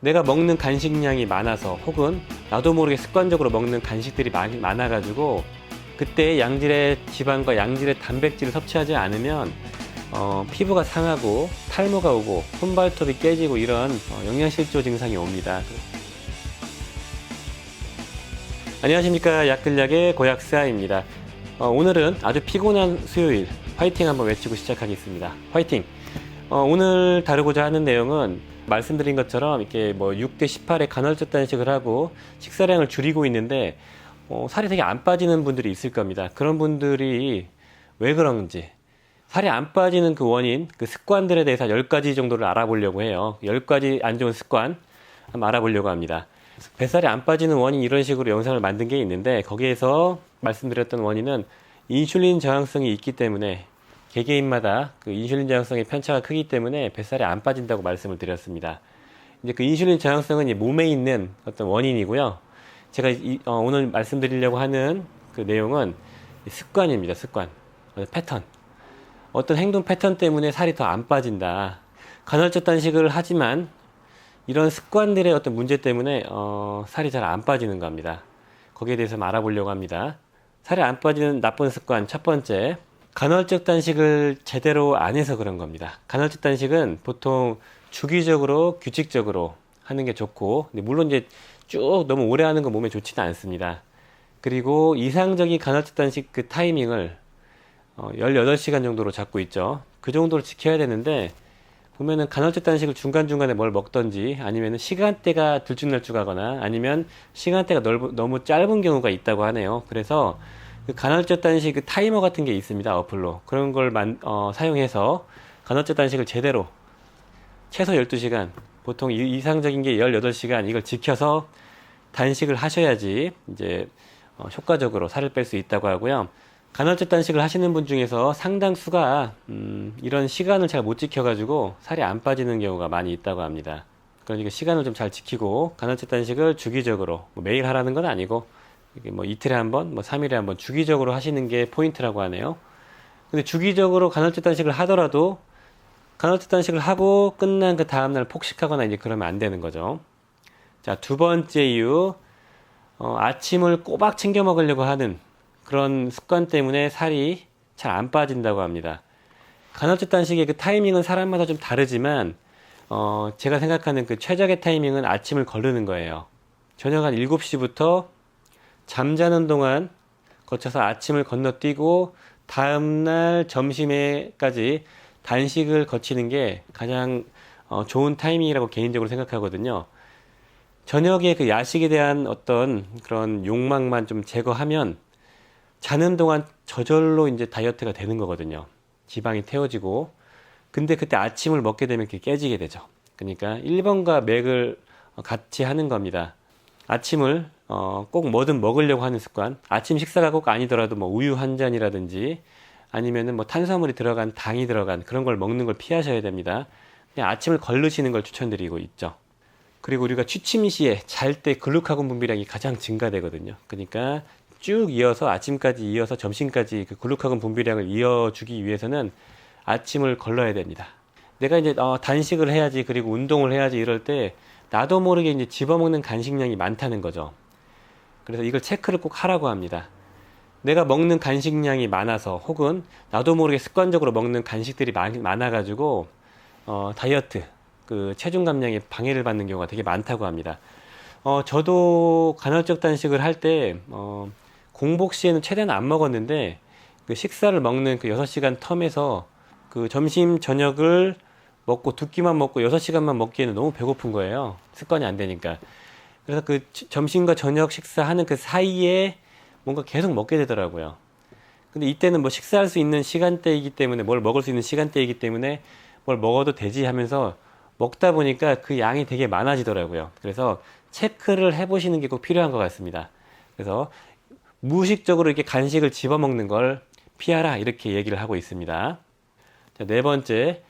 내가 먹는 간식량이 많아서 혹은 나도 모르게 습관적으로 먹는 간식들이 많이 많아가지고 그때 양질의 지방과 양질의 단백질을 섭취하지 않으면 어, 피부가 상하고 탈모가 오고 손발톱이 깨지고 이런 어, 영양실조 증상이 옵니다. 안녕하십니까 약근약의 고약스아입니다. 어, 오늘은 아주 피곤한 수요일 화이팅 한번 외치고 시작하겠습니다. 화이팅! 어, 오늘 다루고자 하는 내용은 말씀드린 것처럼 이렇게 뭐 6대 18의 간헐적 단식을 하고 식사량을 줄이고 있는데 어, 살이 되게 안 빠지는 분들이 있을 겁니다. 그런 분들이 왜 그런지 살이 안 빠지는 그 원인, 그 습관들에 대해서 10가지 정도를 알아보려고 해요. 10가지 안 좋은 습관 한번 알아보려고 합니다. 뱃살이 안 빠지는 원인 이런 식으로 영상을 만든 게 있는데 거기에서 말씀드렸던 원인은 인슐린 저항성이 있기 때문에 개개인마다 그 인슐린 저항성의 편차가 크기 때문에 뱃살이 안 빠진다고 말씀을 드렸습니다. 이제 그 인슐린 저항성은 이 몸에 있는 어떤 원인이고요. 제가 이- 어, 오늘 말씀드리려고 하는 그 내용은 이 습관입니다. 습관, 어, 패턴. 어떤 행동 패턴 때문에 살이 더 안 빠진다. 간헐적 단식을 하지만 이런 습관들의 어떤 문제 때문에 어, 살이 잘 안 빠지는 겁니다. 거기에 대해서 좀 알아보려고 합니다. 살이 안 빠지는 나쁜 습관 첫 번째 간헐적 단식을 제대로 안 해서 그런 겁니다. 간헐적 단식은 보통 주기적으로 규칙적으로 하는 게 좋고 물론 이제 쭉 너무 오래 하는 건 몸에 좋지는 않습니다. 그리고 이상적인 간헐적 단식 그 타이밍을 어, 18시간 정도로 잡고 있죠. 그 정도로 지켜야 되는데 보면은 간헐적 단식을 중간중간에 뭘 먹던지 아니면 시간대가 들쭉날쭉하거나 아니면 시간대가 넓, 너무 짧은 경우가 있다고 하네요. 그래서 그 간헐적 단식 그 타이머 같은 게 있습니다. 어플로. 그런 걸 만, 어, 사용해서 간헐적 단식을 제대로 최소 12시간, 보통 이- 이상적인 게 18시간 이걸 지켜서 단식을 하셔야지 이제 어, 효과적으로 살을 뺄 수 있다고 하고요. 간헐적 단식을 하시는 분 중에서 상당수가 음, 이런 시간을 잘 못 지켜가지고 살이 안 빠지는 경우가 많이 있다고 합니다. 그러니까 시간을 좀 잘 지키고 간헐적 단식을 주기적으로 뭐 매일 하라는 건 아니고 이게 뭐 이틀에 한 번, 뭐 3일에 한 번 주기적으로 하시는 게 포인트라고 하네요. 근데 주기적으로 간헐적 단식을 하더라도 간헐적 단식을 하고 끝난 그 다음날 폭식하거나 이제 그러면 안 되는 거죠. 자, 두 번째 이유, 어, 아침을 꼬박 챙겨 먹으려고 하는 그런 습관 때문에 살이 잘 안 빠진다고 합니다. 간헐적 단식의 그 타이밍은 사람마다 좀 다르지만, 어, 제가 생각하는 그 최적의 타이밍은 아침을 거르는 거예요. 저녁 한 7시부터 잠자는 동안 거쳐서 아침을 건너뛰고 다음날 점심에까지 단식을 거치는 게 가장 어, 좋은 타이밍이라고 개인적으로 생각하거든요. 저녁에 그 야식에 대한 어떤 그런 욕망만 좀 제거하면 자는 동안 저절로 이제 다이어트가 되는 거거든요. 지방이 태워지고. 근데 그때 아침을 먹게 되면 그게 깨지게 되죠. 그러니까 1번과 맥을 같이 하는 겁니다. 아침을 어, 꼭 뭐든 먹으려고 하는 습관. 아침 식사가 꼭 아니더라도 뭐 우유 한 잔이라든지 아니면은 뭐 탄수화물이 들어간 당이 들어간 그런 걸 먹는 걸 피하셔야 됩니다. 그냥 아침을 걸르시는 걸 추천드리고 있죠. 그리고 우리가 취침 시에 잘 때 글루카곤 분비량이 가장 증가되거든요. 그러니까 쭉 이어서 아침까지 이어서 점심까지 그 글루카곤 분비량을 이어주기 위해서는 아침을 걸러야 됩니다. 내가 이제 어, 단식을 해야지 그리고 운동을 해야지 이럴 때 나도 모르게 이제 집어먹는 간식량이 많다는 거죠. 그래서 이걸 체크를 꼭 하라고 합니다. 내가 먹는 간식량이 많아서 혹은 나도 모르게 습관적으로 먹는 간식들이 많, 많아가지고 어, 다이어트 그 체중 감량에 방해를 받는 경우가 되게 많다고 합니다. 어, 저도 간헐적 단식을 할때 어, 공복 시에는 최대한 안 먹었는데 그 식사를 먹는 그 6시간 텀에서 그 점심 저녁을 먹고 두 끼만 먹고 6시간만 먹기에는 너무 배고픈 거예요. 습관이 안 되니까. 그래서 그 치- 점심과 저녁 식사하는 그 사이에 뭔가 계속 먹게 되더라고요. 근데 이때는 뭐 식사할 수 있는 시간대이기 때문에 뭘 먹을 수 있는 시간대이기 때문에 뭘 먹어도 되지 하면서 먹다 보니까 그 양이 되게 많아지더라고요. 그래서 체크를 해보시는 게 꼭 필요한 것 같습니다. 그래서 무의식적으로 이렇게 간식을 집어먹는 걸 피하라 이렇게 얘기를 하고 있습니다. 자, 네 번째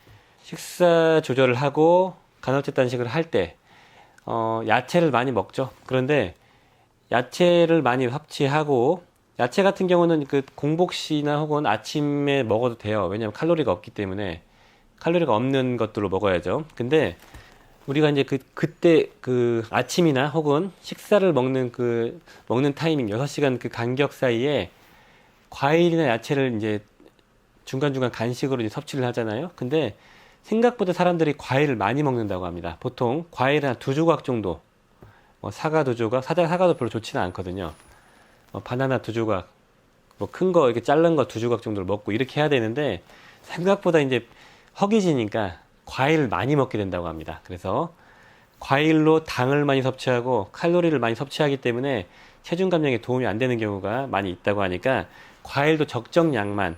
식사 조절을 하고 간헐적 단식을 할 때 어, 야채를 많이 먹죠. 그런데 야채를 많이 섭취하고 야채 같은 경우는 그 공복시나 혹은 아침에 먹어도 돼요. 왜냐하면 칼로리가 없기 때문에 칼로리가 없는 것들로 먹어야죠. 근데 우리가 이제 그 그때 그 아침이나 혹은 식사를 먹는 그 먹는 타이밍 6시간 그 간격 사이에 과일이나 야채를 이제 중간중간 간식으로 이제 섭취를 하잖아요. 근데 생각보다 사람들이 과일을 많이 먹는다고 합니다. 보통 과일 한 두 조각 정도, 뭐 사과 두 조각, 사자 사과도 별로 좋지는 않거든요. 어, 바나나 두 조각, 뭐 큰 거 이렇게 자른 거 두 조각 정도를 먹고 이렇게 해야 되는데 생각보다 이제 허기지니까 과일을 많이 먹게 된다고 합니다. 그래서 과일로 당을 많이 섭취하고 칼로리를 많이 섭취하기 때문에 체중 감량에 도움이 안 되는 경우가 많이 있다고 하니까 과일도 적정량만.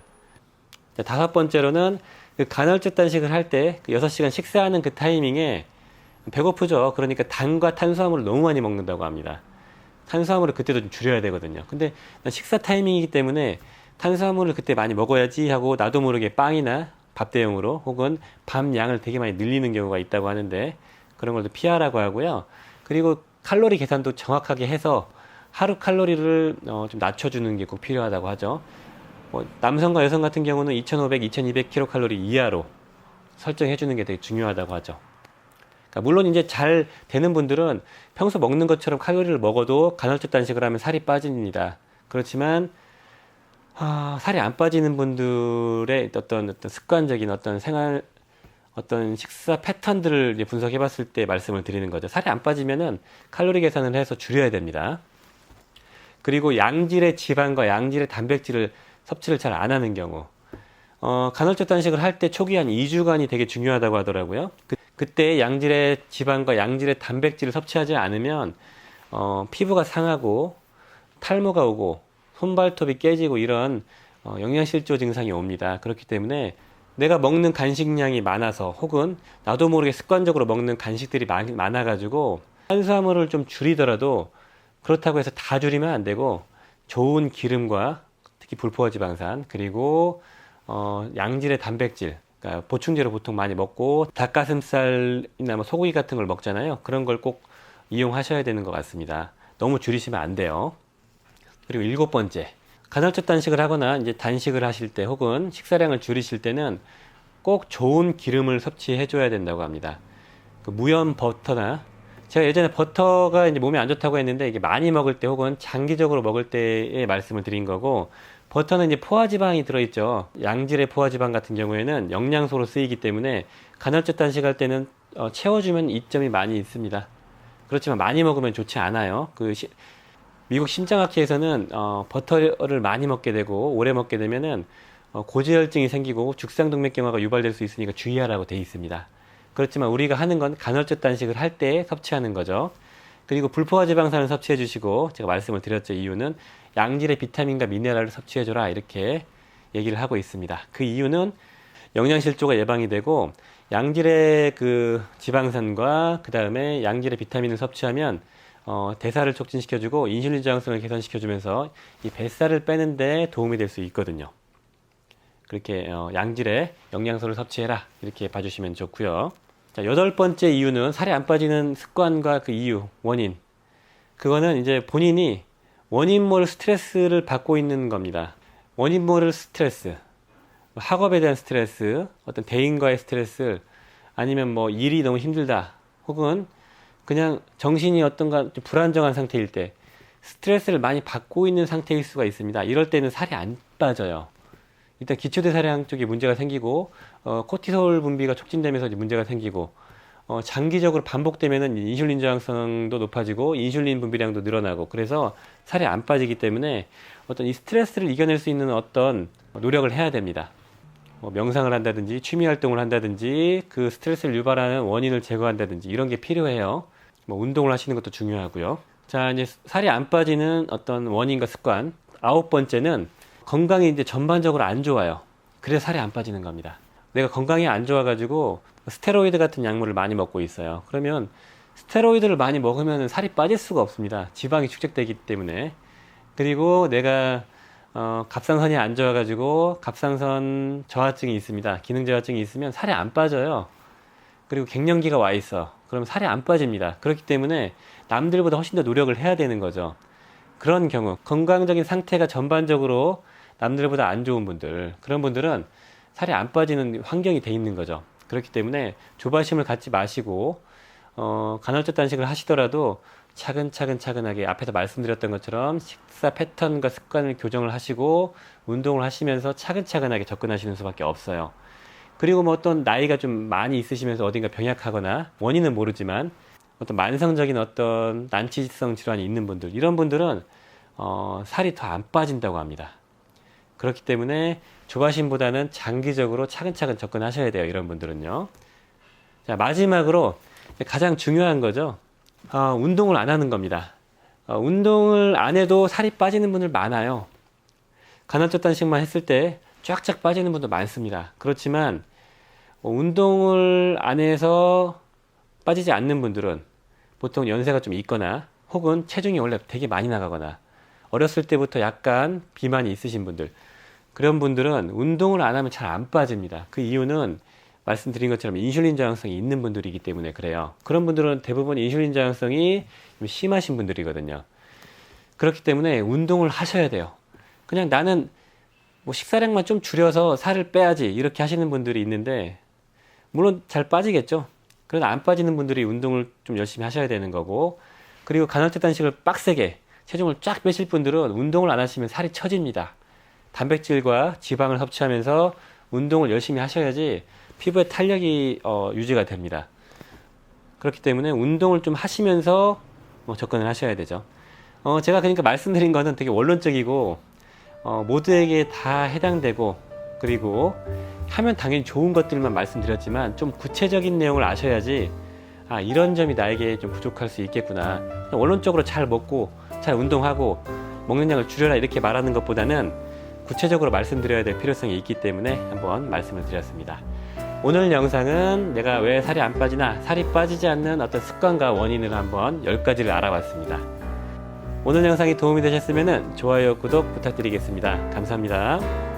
자, 다섯 번째로는 그 간헐적 단식을 할 때 그 6시간 식사하는 그 타이밍에 배고프죠. 그러니까 당과 탄수화물을 너무 많이 먹는다고 합니다. 탄수화물을 그때도 좀 줄여야 되거든요. 근데 난 식사 타이밍이기 때문에 탄수화물을 그때 많이 먹어야지 하고 나도 모르게 빵이나 밥 대용으로 혹은 밥 양을 되게 많이 늘리는 경우가 있다고 하는데 그런 걸좀 피하라고 하고요. 그리고 칼로리 계산도 정확하게 해서 하루 칼로리를 어, 좀 낮춰주는 게 꼭 필요하다고 하죠. 뭐 남성과 여성 같은 경우는 2,500, 2,200 킬로칼로리 이하로 설정해 주는 게 되게 중요하다고 하죠. 그러니까 물론 이제 잘 되는 분들은 평소 먹는 것처럼 칼로리를 먹어도 간헐적 단식을 하면 살이 빠집니다. 그렇지만 아, 살이 안 빠지는 분들의 어떤 어떤 습관적인 어떤 생활 어떤 식사 패턴들을 분석해 봤을 때 말씀을 드리는 거죠. 살이 안 빠지면은 칼로리 계산을 해서 줄여야 됩니다. 그리고 양질의 지방과 양질의 단백질을 섭취를 잘 안 하는 경우 어, 간헐적 단식을 할 때 초기 한 2주간이 되게 중요하다고 하더라고요. 그, 그때 양질의 지방과 양질의 단백질을 섭취하지 않으면 어, 피부가 상하고 탈모가 오고 손발톱이 깨지고 이런 어, 영양실조 증상이 옵니다. 그렇기 때문에 내가 먹는 간식량이 많아서 혹은 나도 모르게 습관적으로 먹는 간식들이 많, 많아가지고 탄수화물을 좀 줄이더라도 그렇다고 해서 다 줄이면 안 되고 좋은 기름과 특히 불포화 지방산 그리고 어, 양질의 단백질 그러니까 보충제로 보통 많이 먹고 닭가슴살이나 뭐 소고기 같은 걸 먹잖아요. 그런 걸 꼭 이용하셔야 되는 것 같습니다. 너무 줄이시면 안 돼요. 그리고 일곱 번째 간헐적 단식을 하거나 이제 단식을 하실 때 혹은 식사량을 줄이실 때는 꼭 좋은 기름을 섭취해 줘야 된다고 합니다. 그 무염 버터나 제가 예전에 버터가 이제 몸에 안 좋다고 했는데 이게 많이 먹을 때 혹은 장기적으로 먹을 때의 말씀을 드린 거고 버터는 이제 포화지방이 들어있죠. 양질의 포화지방 같은 경우에는 영양소로 쓰이기 때문에 간헐적 단식할 때는 어, 채워주면 이점이 많이 있습니다. 그렇지만 많이 먹으면 좋지 않아요. 그 시- 미국 심장학회에서는 어, 버터를 많이 먹게 되고 오래 먹게 되면은 어, 고지혈증이 생기고 죽상동맥경화가 유발될 수 있으니까 주의하라고 돼 있습니다. 그렇지만 우리가 하는 건 간헐적 단식을 할 때 섭취하는 거죠. 그리고 불포화 지방산을 섭취해 주시고 제가 말씀을 드렸죠. 이유는 양질의 비타민과 미네랄을 섭취해 줘라 이렇게 얘기를 하고 있습니다. 그 이유는 영양실조가 예방이 되고 양질의 그 지방산과 그 다음에 양질의 비타민을 섭취하면 어, 대사를 촉진시켜주고 인슐린 저항성을 개선시켜주면서 이 뱃살을 빼는데 도움이 될 수 있거든요. 그렇게 어, 양질의 영양소를 섭취해라 이렇게 봐주시면 좋고요. 자 여덟 번째 이유는 살이 안 빠지는 습관과 그 이유 원인 그거는 이제 본인이 원인 모를 스트레스를 받고 있는 겁니다. 원인 모를 스트레스 학업에 대한 스트레스 어떤 대인과의 스트레스 아니면 뭐 일이 너무 힘들다 혹은 그냥 정신이 어떤가 좀 불안정한 상태일 때 스트레스를 많이 받고 있는 상태일 수가 있습니다. 이럴 때는 살이 안 빠져요. 일단 기초대사량 쪽에 문제가 생기고 어, 코티솔 분비가 촉진되면서 이제 문제가 생기고 어, 장기적으로 반복되면은 인슐린 저항성도 높아지고 인슐린 분비량도 늘어나고 그래서 살이 안 빠지기 때문에 어떤 이 스트레스를 이겨낼 수 있는 어떤 노력을 해야 됩니다. 뭐 명상을 한다든지 취미 활동을 한다든지 그 스트레스를 유발하는 원인을 제거한다든지 이런 게 필요해요. 뭐 운동을 하시는 것도 중요하고요. 자 이제 살이 안 빠지는 어떤 원인과 습관 아홉 번째는 건강이 이제 전반적으로 안 좋아요. 그래서 살이 안 빠지는 겁니다. 내가 건강이 안 좋아가지고 스테로이드 같은 약물을 많이 먹고 있어요. 그러면 스테로이드를 많이 먹으면 살이 빠질 수가 없습니다. 지방이 축적되기 때문에. 그리고 내가 어, 갑상선이 안 좋아가지고 갑상선 저하증이 있습니다. 기능 저하증이 있으면 살이 안 빠져요. 그리고 갱년기가 와 있어. 그럼 살이 안 빠집니다. 그렇기 때문에 남들보다 훨씬 더 노력을 해야 되는 거죠. 그런 경우 건강적인 상태가 전반적으로 남들보다 안 좋은 분들 그런 분들은 살이 안 빠지는 환경이 돼 있는 거죠. 그렇기 때문에 조바심을 갖지 마시고 어, 간헐적 단식을 하시더라도 차근차근 차근하게 앞에서 말씀드렸던 것처럼 식사 패턴과 습관을 교정을 하시고 운동을 하시면서 차근차근하게 접근하시는 수밖에 없어요. 그리고 뭐 어떤 나이가 좀 많이 있으시면서 어딘가 병약하거나 원인은 모르지만 어떤 만성적인 어떤 난치성 질환이 있는 분들 이런 분들은 어, 살이 더 안 빠진다고 합니다. 그렇기 때문에 조바심보다는 장기적으로 차근차근 접근하셔야 돼요. 이런 분들은요. 자 마지막으로 가장 중요한 거죠. 어, 운동을 안 하는 겁니다. 어, 운동을 안 해도 살이 빠지는 분들 많아요. 간헐적 단식만 했을 때 쫙쫙 빠지는 분도 많습니다. 그렇지만 어, 운동을 안 해서 빠지지 않는 분들은 보통 연세가 좀 있거나 혹은 체중이 원래 되게 많이 나가거나 어렸을 때부터 약간 비만이 있으신 분들 그런 분들은 운동을 안 하면 잘 안 빠집니다. 그 이유는 말씀드린 것처럼 인슐린 저항성이 있는 분들이기 때문에 그래요. 그런 분들은 대부분 인슐린 저항성이 좀 심하신 분들이거든요. 그렇기 때문에 운동을 하셔야 돼요. 그냥 나는 뭐 식사량만 좀 줄여서 살을 빼야지 이렇게 하시는 분들이 있는데 물론 잘 빠지겠죠. 그러나 안 빠지는 분들이 운동을 좀 열심히 하셔야 되는 거고 그리고 간헐적 단식을 빡세게 체중을 쫙 빼실 분들은 운동을 안 하시면 살이 처집니다. 단백질과 지방을 섭취하면서 운동을 열심히 하셔야지 피부의 탄력이 어, 유지가 됩니다. 그렇기 때문에 운동을 좀 하시면서 뭐 접근을 하셔야 되죠. 어, 제가 그러니까 말씀드린 거는 되게 원론적이고 어, 모두에게 다 해당되고 그리고 하면 당연히 좋은 것들만 말씀드렸지만 좀 구체적인 내용을 아셔야지 아 이런 점이 나에게 좀 부족할 수 있겠구나 원론적으로 잘 먹고 잘 운동하고 먹는 양을 줄여라 이렇게 말하는 것보다는 구체적으로 말씀드려야 될 필요성이 있기 때문에 한번 말씀을 드렸습니다. 오늘 영상은 내가 왜 살이 안 빠지나 살이 빠지지 않는 어떤 습관과 원인을 한번 10가지를 알아봤습니다. 오늘 영상이 도움이 되셨으면 좋아요 구독 부탁드리겠습니다. 감사합니다